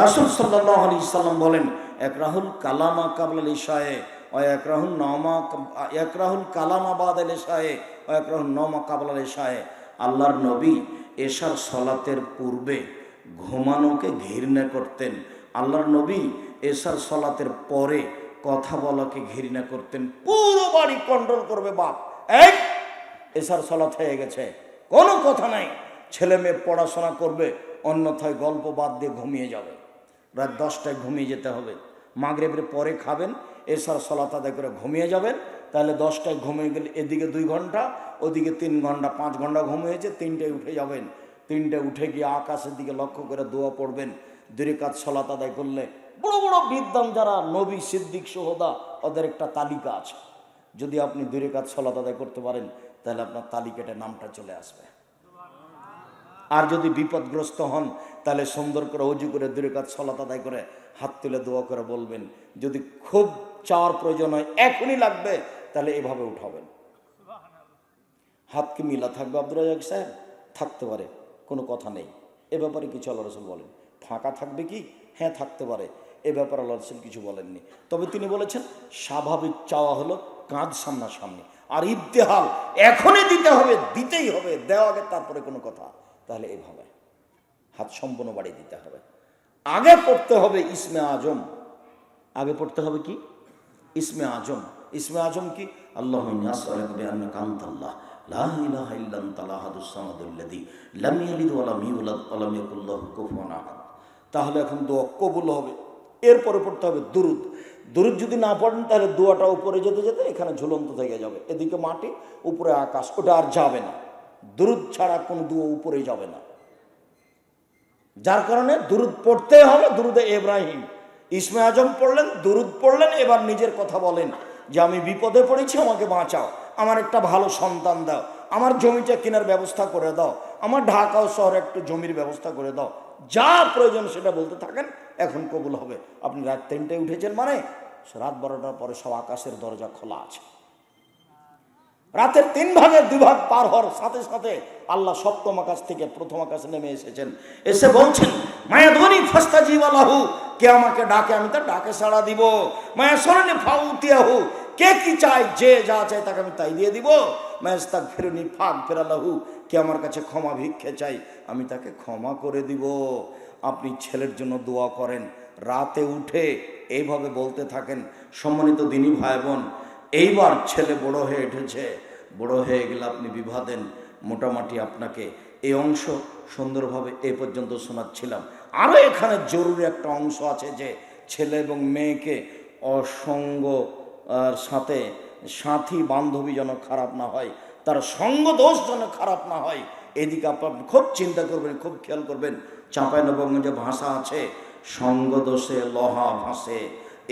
রাসুল সাল্লাহ আলি সাল্লাম বলেন এক রাহুল কালামা কাবলাল ইশায়ে ও এক রাহুল নমা এক রাহুল কালামা বাদ এল ইশায়ে ও এক রাহুল নমা কাবলাল ইশায়ে আল্লাহর নবী এশার সলাতের পূর্বে ঘুমানোকে ঘৃণা করতেন। আল্লাহর নবী এশার সলাতের পরে কথা বলাকে ঘৃণা করতেন। পুরো বাড়ি কন্ট্রোল করবে বাপ। এই এসার সলাত হয়ে গেছে। কোনো কথা নাই। ছেলে মেয়ে পড়াশোনা করবে, অন্যথায় গল্প বাদ দিয়ে ঘুমিয়ে যাবে। রাত দশটায় ঘুমিয়ে যেতে হবে। মাগরেবের পরে খাবেন এসার সলাত আদায় করে ঘুমিয়ে যাবেন। তাহলে দশটায় ঘুমিয়ে গেলে এদিকে দুই ঘণ্টা, ওদিকে তিন ঘণ্টা, পাঁচ ঘণ্টা ঘুমিয়েছে তিনটায় উঠে যাবেন। তিনটে উঠে গিয়ে আকাশের দিকে লক্ষ্য করে দোয়া পড়বেন। দুই কাজ সলাত আদায় করলে বড় বড় বিদ্যান যারা নবী সিদ্দিক সোহদা, ওদের একটা তালিকা আছে। যদি আপনি দূরে কাজ সলাত আদায় করতে পারেন, তাহলে আপনার তালিকাতে নামটা চলে আসবে। আর যদি বিপদগ্রস্ত হন, তাহলে সুন্দর করে অজু করে দূরে কাজ সলাত আদায় করে হাত তুলে দোয়া করে বলবেন। যদি খুব চাওয়ার প্রয়োজন হয়, এখনই লাগবে, তাহলে এভাবে উঠাবেন। হাত কি মিলা থাকবে আব্দুল রাজাক সাহেব? থাকতে পারে, কোনো কথা নেই। এ ব্যাপারে কিছু আল্লাহ রসুল বলেন। ফাঁকা থাকবে কি? হ্যাঁ থাকতে পারে। এ ব্যাপারে আল্লাহ রসুল কিছু বলেননি। তবে তিনি বলেছেন, স্বাভাবিক চাওয়া হলো কাঁধ সামনাসামনি। আর ইদ্তেহাল এখনই দিতে হবে, দিতেই হবে। দেওয়া আগে, তারপরে কোনো কথা। তাহলে এভাবে। হাত সম্পূর্ণ বাড়িয়ে দিতে হবে। আগে পড়তে হবে ইসমে আজম। আগে পড়তে হবে কি? ইসমে আজম। ইসমে আজম কি? আল্লাহ তাহলে এখন দোয়া কবুল হবে। এরপরে পড়তে হবে দুরুদ। দুরুদ যদি না পড়েন, তাহলে দোয়াটা উপরে যেতে যেতে এখানে ঝুলন্ত থেকে যাবে। এদিকে মাটি, উপরে আকাশ। ওটা আর যাবে না। দুরুদ ছাড়া কোনো দুয়ো উপরে যাবে না। যার কারণে দুরুদ পড়তে হবে, দুরুদে ইব্রাহিম। ইসমে আজম পড়লেন, দুরুদ পড়লেন, এবার নিজের কথা বলেন যে, আমি বিপদে পড়েছি, আমাকে বাঁচাও। আমার একটা ভালো সন্তান দাও। আমার জমিটা কেনার ব্যবস্থা করে দাও। আমার ঢাকাও শহরে একটু জমির ব্যবস্থা করে দাও। যা প্রয়োজন সেটা বলতে থাকেন, এখন কবুল হবে। আপনি রাত তিনটায় উঠেছেন মানে রাত বারোটার পরে সব আকাশের দরজা খোলা আছে। রাতের তিন ভাগের দুই ভাগ পার হওয়ার সাথে সাথে আল্লাহ সপ্তম আকাশ থেকে প্রথম আকাশে নেমে এসেছেন। এসে বলছেন, মায়া ধনী ফাস্তা জীবালাহু, কে আমাকে ডাকে? আমি তার ডাকে সাড়া দিব। মায়া সরণে ফাউতিয়াহু কে কি চায়? যে যা চায় তাকে আমি তাই দিয়ে দিব। মায়াস্তাক ফেরুনি ফাঁক ফেরালাহু, কে আমার কাছে ক্ষমা ভিক্ষে চাই আমি তাকে ক্ষমা করে দিব। আপনি ছেলের জন্য দোয়া করেন, রাতে উঠে এইভাবে বলতে থাকেন। সম্মানিত দিনী ভাই বোন এইবার ছেলে বড় হয়ে উঠেছে। বড় হয়ে গেলে আপনি বিবাহ দেন মোটামুটি আপনাকে এই অংশ সুন্দরভাবে এ পর্যন্ত শোনাচ্ছিলাম। আরও এখানে জরুরি একটা অংশ আছে যে ছেলে এবং মেয়েকে অসঙ্গ সাথে সাথী বান্ধবী যেন খারাপ না হয়, তার সঙ্গ দোষ যেন খারাপ না হয়, এদিকে আপনার খুব চিন্তা করবেন, খুব খেয়াল করবেন। চাঁপাই নবগঞ্জে ভাষা আছে, সঙ্গ দোষে, লহা ভাসে,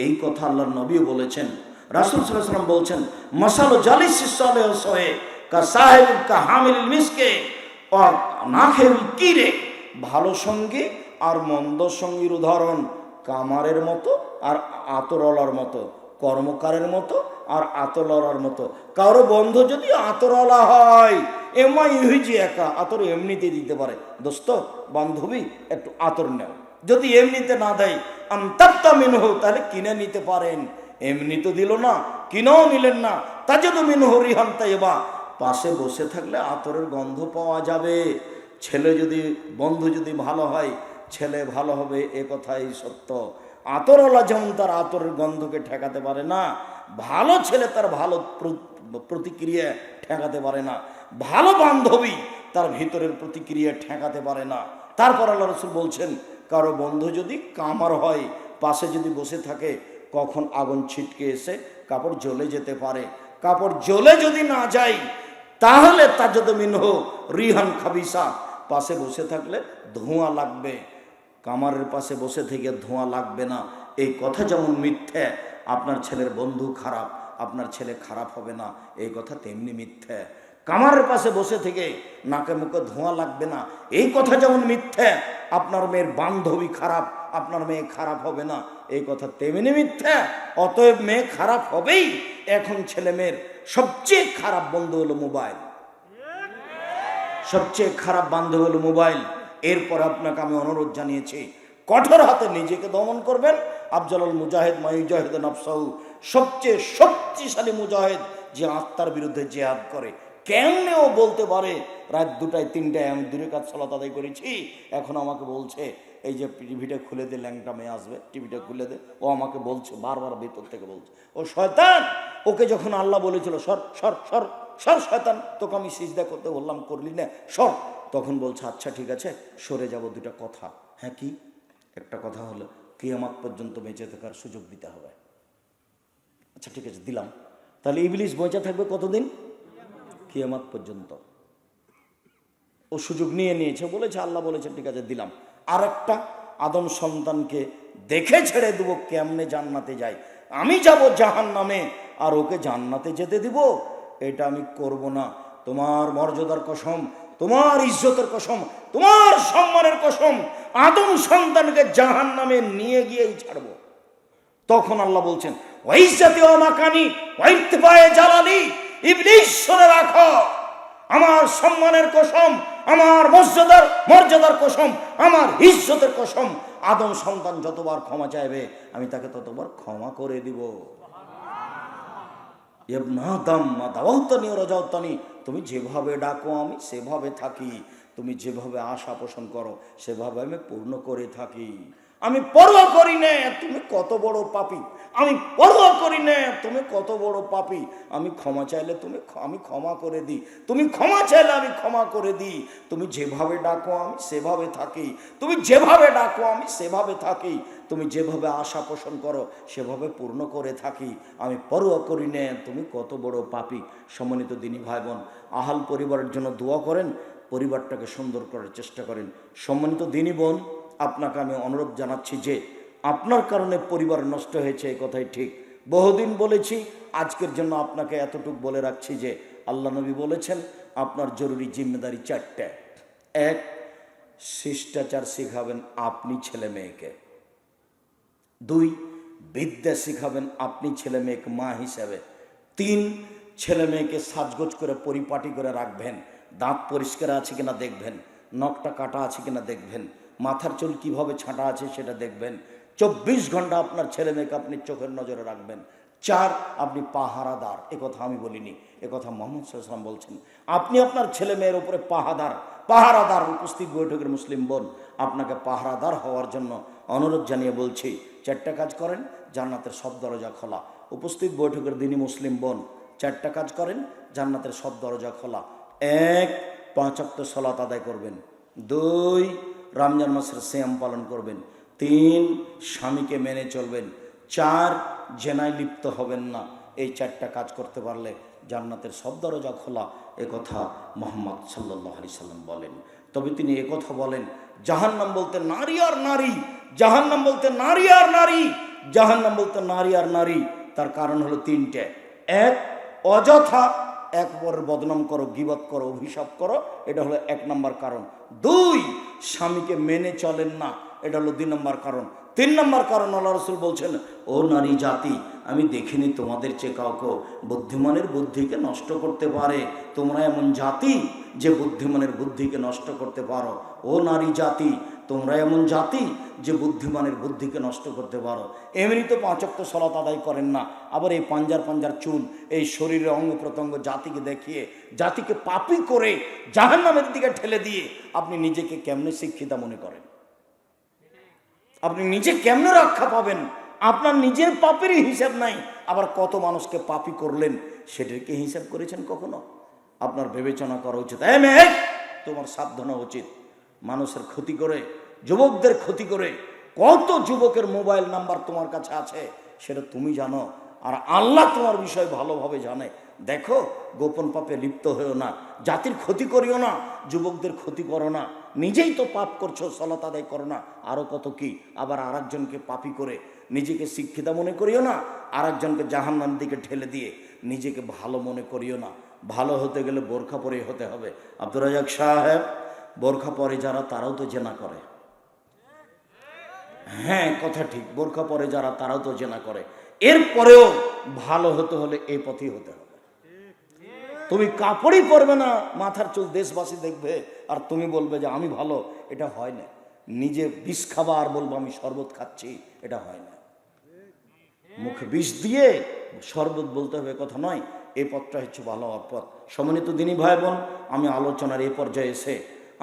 এই কথা আল্লাহ নবীও বলেছেন। রাসুল সাল্লাম বলছেন মশালো জালি শিষ্যে সোয়ে কা সাহেব কা হামিল মিসকে ও না কিরে ভালো সঙ্গী আর মন্দ সঙ্গীর উদাহরণ, কামারের মতো আর আতরলার মতো, কর্মকারের মতো আর আতরলার মতো। কারও বন্ধু যদি আতরলা হয় এমা ইহুজি একা, আতর এমনিতে দিতে পারে। দোস্ত, বান্ধবী, একটু আতর নেও। যদি এমনিতে না দেয় আমতাপ্তা মিনহ, তাহলে কিনে নিতে পারেন। এমনি তো দিল না, কিনেও নিলেন না। তা যদি মিনহ রিহান তাইবা পাশে বসে থাকলে আতরের গন্ধ পাওয়া যাবে। ছেলে যদি, বন্ধু যদি ভালো হয়, ছেলে ভালো হবে, এ কথাই সত্য। আতরওয়ালা যেমন তার আতরের গন্ধকে ঠেকাতে পারে না, ভালো ছেলে তার ভালো প্রতিক্রিয়া ঠেকাতে পারে না। ভালো বান্ধবী তার ভিতরের প্রতিক্রিয়া ঠেকাতে পারে না। তারপর আল্লাহ রসুল বলছেন, কারও বন্ধু যদি কামার হয়, পাশে যদি বসে থাকে কখন আগুন ছিটকে এসে কাপড় জ্বলে যেতে পারে? কাপড় জ্বলে যদি না যাই তাহলে তার যদি মিনহ রিহান খাবিসা। পাশে বসে থাকলে ধোঁয়া লাগবে। কামারের পাশে বসে থেকে ধোঁয়া লাগবে না। এই কথা যেমন মিথ্যে, আপনার ছেলের বন্ধু খারাপ, আপনার ছেলে খারাপ হবে না। এই কথা তেমনি মিথ্যে। কামারের পাশে বসে থেকে নাকে মুখে ধোঁয়া লাগবে না। এই কথা যেমন মিথ্যে, আপনার মেয়ের বান্ধবী খারাপ আপনার মেয়ে খারাপ হবে না। এই কথা তেমনি মিথ্যে। অতএব মেয়ে খারাপ হবেই। এখন ছেলে মেয়ের সবচেয়ে খারাপ বন্ধু হলো মোবাইল। সবচেয়ে খারাপ বান্ধব হলো মোবাইল। এরপর আপনাকে আমি অনুরোধ জানিয়েছি, কঠোর হাতে নিজেকে দমন করবেন। আফজালুল মুজাহিদ মাইজাহিদ নফসাউ, সবচেয়ে শক্তিশালী মুজাহিদ যে আত্মার বিরুদ্ধে জেহাদ করে। কেমনেও বলতে পারে? রাত দুটায়, তিনটায় আমি দূরে কাজ সলাত আদায় করেছি। এখন আমাকে বলছে এই যে টিভিটা খুলে দে, ল্যাংটা মেয়ে আসবে, টিভিটা খুলে দে। ও আমাকে বলছে, বারবার ভেতর থেকে বলছে, ও শয়তান! ওকে যখন আল্লাহ বলেছিল, সর সর সর সর শয়তান, তোকে আমি সিজদা করতে বললাম, করলি না, সর। তখন বলছে আচ্ছা ঠিক আছে, সরে যাব দুটা কথা। হ্যাঁ কি? একটা কথা হলো, কিয়ামাত পর্যন্ত বেঁচে থাকার সুযোগ দিতে হবে। আচ্ছা ঠিক আছে, দিলাম। তাহলে ইবলিশ বেঁচে থাকবে কতদিন? কিয়ামাত পর্যন্ত। ও সুযোগ নিয়ে নিয়েছে, বলেছে, আল্লাহ বলেছে, ঠিক আছে, দিলাম। আর একটা আদম সন্তানকে দেখে ছেড়ে দেবো, কেমনে জান্নাতে যাই? আমি যাব জাহান নামে আর ওকে জান্নাতে যেতে দিব। এটা আমি করব না। তোমার মর্যাদার কসম, তোমার ইজ্জতের কসম, তোমার সম্মানের কসম, আদম সন্তানকে জাহান নামে নিয়ে গিয়েই ছাড়বো। তখন আল্লাহ বলছেন ওইসাতে অমাকানি ওইতবায়ে জ্বালানি ইবলিশ শুনে রাখো। আমার সম্মানের কসম আমার মর্যাদার মর্যাদার কসম, আমার ইজ্জতের কসম, আদম সন্তান যতবার ক্ষমা চাইবে, আমি তাকে ততবার ক্ষমা করে দিব। তুমি যেভাবে ডাকো, আমি সেভাবে থাকি। তুমি যেভাবে আশা পোষণ করো, সেভাবে আমি পূর্ণ করে থাকি। আমি পরোয়া করি না, তুমি কত বড় পাপি। আমি পরোয়া করি না। তুমি কত বড় পাপি। আমি ক্ষমা চাইলে তুমি আমি ক্ষমা করে দিই। তুমি ক্ষমা চাইলে আমি ক্ষমা করে দিই। তুমি যেভাবে ডাকো, আমি সেভাবে থাকি। তুমি যেভাবে ডাকো, আমি সেভাবে থাকি। তুমি যেভাবে আশা পোষণ করো, সেভাবে পূর্ণ করে থাকি। আমি পরোয়া করি না। তুমি কত বড় পাপি। সম্মানিত দিনী ভাই বোন আহাল পরিবারের জন্য দোয়া করেন। পরিবারটাকে সুন্দর করার চেষ্টা করেন। সম্মানিত দিনী বোন, আপনাকে আমি অনুরোধ জানাচ্ছি যে আপনার কারণে পরিবার নষ্ট হয়েছে এই কথাই ঠিক। বহুদিন বলেছি, আজকের জন্য আপনাকে এতটুকু বলে রাখছি যে, আল্লাহ নবী বলেছেন, আপনার জরুরি জিম্মেদারি চারটে। এক, শিষ্টাচার শিখাবেন আপনি ছেলে মেয়েকে। দুই, বিদ্যা শিখাবেন আপনি ছেলে মেয়েকে মা হিসাবে। তিন, ছেলে মেয়েকে সাজগোজ করে পরিপাটি করে রাখবেন। দাঁত পরিষ্কার আছে কিনা দেখবেন, নখটা কাটা আছে কিনা দেখবেন, মাথার চুল কীভাবে ছাঁটা আছে সেটা দেখবেন চব্বিশ ঘণ্টা আপনার ছেলে মেয়েকে আপনি চোখের নজরে রাখবেন। চার, আপনি পাহারাদার। কথা আমি বলিনি কথা মোহাম্মদ সাল্লাম বলছেন। আপনি আপনার ছেলে মেয়ের উপরে পাহাদার পাহারাদার উপস্থিত বৈঠকের মুসলিম বোন। আপনাকে পাহারাদার হওয়ার জন্য অনুরোধ জানিয়ে বলছি, চারটা কাজ করেন, জান্নাতের সব দরজা খোলা। উপস্থিত বৈঠকের দিনই মুসলিম বোন, চারটা কাজ করেন, জান্নাতের সব দরজা খোলা। এক পাঁচাত্ত সলাত আদায় করবেন। দুই, রমজান মাসের শ্যাম পালন করবেন। তিন স্বামীকে মেনে চলবেন। চার জেনায় লিপ্ত হবেন না। এই চারটা কাজ করতে পারলে জান্নাতের সব দরজা খোলা। এ কথা মোহাম্মদ সাল্লাহ আলি সাল্লাম বলেন। তবে তিনি কথা বলেন, জাহান্নাম বলতে নারী আর নারী, জাহান্নাম বলতে নারী আর নারী, জাহান্নাম বলতে নারী আর নারী। তার কারণ হলো তিনটে। এক, অযথা এক পরের বদনাম করো, গিবত করো, অভিশাপ করো, এটা হলো এক নম্বর কারণ। দুই, স্বামীকে মেনে চলেন না। এটা হলো দুই নম্বর কারণ। তিন নম্বর কারণ আল্লাহ রসুল বলছেন, ও নারী জাতি, আমি দেখিনি তোমাদের চেয়ে কাউকে বুদ্ধিমানের বুদ্ধিকে নষ্ট করতে পারে। তোমরা এমন জাতি যে বুদ্ধিমানের বুদ্ধিকে নষ্ট করতে পারো। ও নারী জাতি, তোমরা এমন জাতি যে বুদ্ধিমানের বুদ্ধিকে নষ্ট করতে পারো। এমনি তো পাঁচক্ত সলাত আদায় করেন না। আবার এই পাঞ্জার পাঞ্জার চুল এই শরীরের অঙ্গ প্রত্যঙ্গ জাতিকে দেখিয়ে, জাতিকে পাপি করে জাহান্নামের দিকে ঠেলে দিয়ে আপনি নিজেকে কেমনে শিক্ষিতা মনে করেন? আপনি নিজে কেমনে রক্ষা পাবেন? আপনার নিজের পাপেরই হিসাব নাই। আবার কত মানুষকে পাপি করলেন, সেটাকে হিসাব করেছেন কখনো? আপনার বিবেচনা করা উচিত। এই মেয়ে, তোমার সাবধান উচিত। মানুষের ক্ষতি করে, যুবকদের ক্ষতি করে, কত যুবকের মোবাইল নাম্বার তোমার কাছে আছে, সেটা তুমি জানো। আর আল্লাহ তোমার বিষয় ভালোভাবে জানে। দেখো, গোপন পাপে লিপ্ত হয়েও না, জাতির ক্ষতি করিও না, যুবকদের ক্ষতি করো না। নিজেই তো পাপ করছ সলাত আদায় করো না। আরও কত কি? আবার আর একজনকে পাপি করে নিজেকে শিক্ষিতা মনে করিও না আর একজনকে জাহান্নার দিকে ঠেলে দিয়ে নিজেকে ভালো মনে করিও না। ভালো হতে গেলে বোরখা পরে হতে হবে। আব্দুর রাজাক সাহেব, বোরখা পরে যারা তারাও তো জেনা করে। হ্যাঁ কথা ঠিক, বোরখা পরে যারা তারাও তো জেনা করে। এরপরেও ভালো হতে হলে এই পথেই হতে হবে। তুমি কাপড়ই পরবে না, মাথার চুল দেশবাসী দেখবে, আর তুমি বলবে যে আমি ভালো, এটা হয় না। নিজে বিষ খাবার আর বলব, আমি শরবত খাচ্ছি, এটা হয় না। মুখে বিষ দিয়ে শরবত বলতে হবে কথা নয় এই পথটা হচ্ছে ভালো হওয়ার পথ। সমন্বিত দিনী ভাই বোন আমি আলোচনার এই পর্যায়ে এসে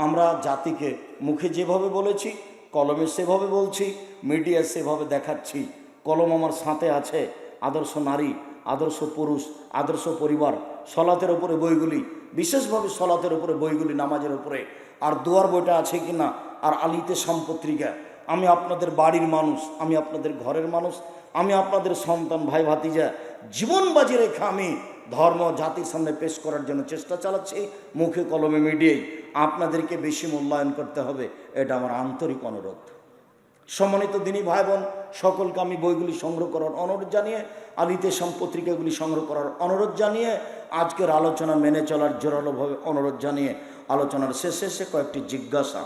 আমরা জাতিকে মুখে যেভাবে বলেছি, কলমে সেভাবে বলছি, মিডিয়া সেভাবে দেখাচ্ছি, কলম আমার সাথে আছে, আদর্শ নারী, আদর্শ পুরুষ, আদর্শ পরিবার সলাতের উপরে বইগুলি, বিশেষভাবে সলাতের উপরে বইগুলি, নামাজের উপরে। আর দুয়ার বইটা আছে কি না? আর আলিতে সম্পত্রিকা। আমি আপনাদের বাড়ির মানুষ, আমি আপনাদের ঘরের মানুষ, আমি আপনাদের সন্তান, ভাই, ভাতিজা, জীবন বাজি রেখে আমি ধর্ম, জাতির সামনে পেশ করার জন্য চেষ্টা চালাচ্ছি, মুখে কলমে মিডিয়ায়। আপনাদেরকে বেশি মূল্যায়ন করতে হবে, এটা আমার আন্তরিক অনুরোধ। সম্মানিত দিনী ভাই বোন, সকলকে আমি বইগুলি সংগ্রহ করার অনুরোধ জানিয়ে আলিতে পত্রিকাগুলি সংগ্রহ করার অনুরোধ জানিয়ে, আজকের আলোচনা মেনে চলার জোরালোভাবে অনুরোধ জানিয়ে, আলোচনার শেষে শেষে কয়েকটি জিজ্ঞাসা